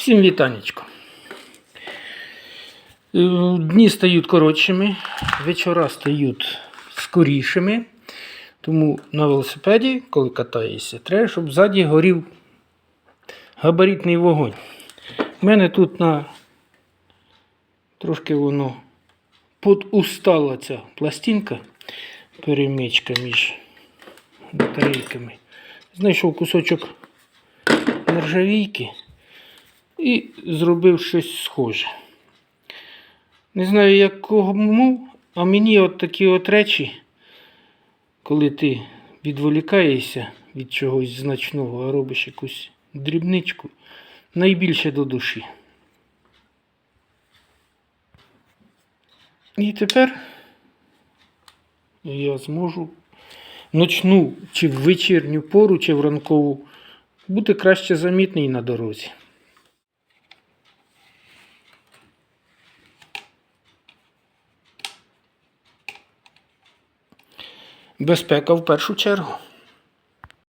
Всім вітанечко. Е, Дні стають коротшими, вечора стають скорішими. Тому на велосипеді, коли катаєшся, треба, щоб ззаді горів габаритний вогонь. У мене тут на трошки воно подустала ця пластинка, перемичка між батарейками. Знайшов кусочок нержавійки і зробив щось схоже. Не знаю, як кому, а мені от такі от речі, коли ти відволікаєшся від чогось значного, а робиш якусь дрібничку, найбільше до душі. І тепер я зможу ночну чи в вечірню пору, чи в ранкову бути краще замітний на дорозі. Безпека в першу чергу.